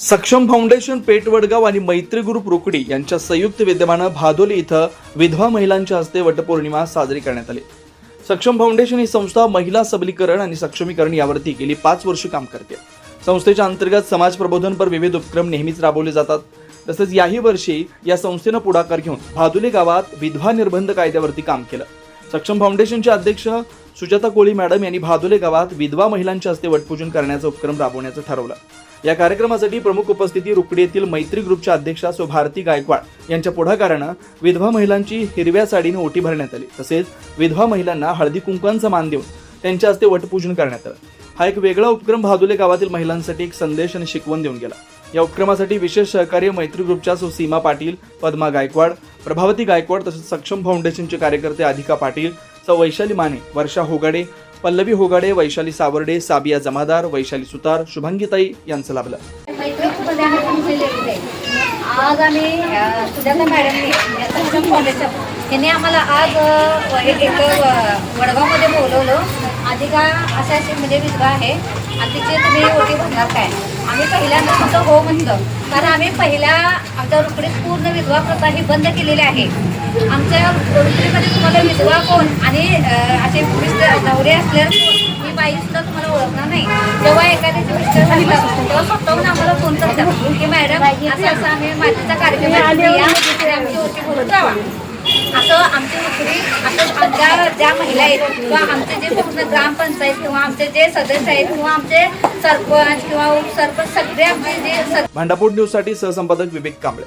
सक्षम फाउंडेशन पेटवडगाव आणि मैत्री ग्रुप रोकडी यांच्या संयुक्त विद्यमानं भादोली इथं विधवा महिलांच्या हस्ते वटपौर्णिमा साजरी करण्यात आली. सक्षम फाउंडेशन ही संस्था महिला सबलीकरण आणि सक्षमीकरण यावरती गेली पाच वर्ष काम करते. संस्थेच्या अंतर्गत समाज प्रबोधनपर विविध उपक्रम नेहमीच राबवले जातात. तसेच याही वर्षी या संस्थेनं पुढाकार घेऊन भादुले गावात विधवा निर्बंध कायद्यावरती काम केलं. सक्षम फाउंडेशनचे अध्यक्ष सुजाता कोळी मॅडम यांनी भादुले गावात विधवा महिलांच्या हस्ते वटपूजन करण्याचा उपक्रम राबवण्याचं ठरवलं. या कार्यक्रमासाठी प्रमुख उपस्थिती रुकडी येथील मैत्री ग्रुपच्या अध्यक्षा सो भारती गायकवाड यांच्या पुढाकारानं विधवा महिलांची हिरव्या साडीने ओटी भरण्यात आली. तसेच विधवा महिलांना हळदी कुंकवांचा मान देऊन त्यांच्या हस्ते वटपूजन करण्यात आलं. हा एक वेगळा उपक्रम भादुले गावातील महिलांसाठी एक संदेश आणि शिकवण देऊन गेला. या उपक्रमासाठी विशेष सहकार्य मैत्री ग्रुपच्या सुसीमा पाटील पद्मा गायकवाड प्रभावती गायकवाड तसेच सक्षम फाउंडेशनचे कार्यकर्ते अधिका पाटील सौ वैशाली माने वर्षा होगाडे पल्लवी होगाडे वैशाली सावर्डे साबिया जमादार वैशाली सुतार शुभांगीताई यांचं लाभलं. आज आम्ही सुजाता मॅडमने सक्षम फाउंडेशन यांनी आम्हाला आज एक वडगावमध्ये बोलवलं. आधी का असे असे म्हणजे विधवा आहे. आणि तिचे तुम्ही ओटी भरणार काय? आम्ही पहिल्यांदा फक्त हो म्हणतो. कारण आम्ही पहिल्या आमच्या रुकडीत पूर्ण विधवा प्रथा ही बंद केलेली आहे. आमच्या रुकडीमध्ये तुम्हाला विधवा कोण आणि असे नवरे असल्यावर मी ही बाई सुद्धा तुम्हाला ओळखणार नाही. जेव्हा एखाद्याचे मिस्टर सांगितलं तेव्हा स्वतःहून आम्हाला फोन करतात. की मॅडम असं असं आम्ही मातीचा कार्यक्रम आमची ओळखी बोलून जावा. असं आमची नोकरी असं आमच्या ज्या महिला आहेत किंवा आमचे जे पूर्ण ग्रामपंचायत किंवा आमचे जे सदस्य आहेत किंवा आमचे सरपंच किंवा उपसरपंच सगळे आमचे जे सद भांडापूर न्यूजसाठी सहसंपादक विवेक कांबळे.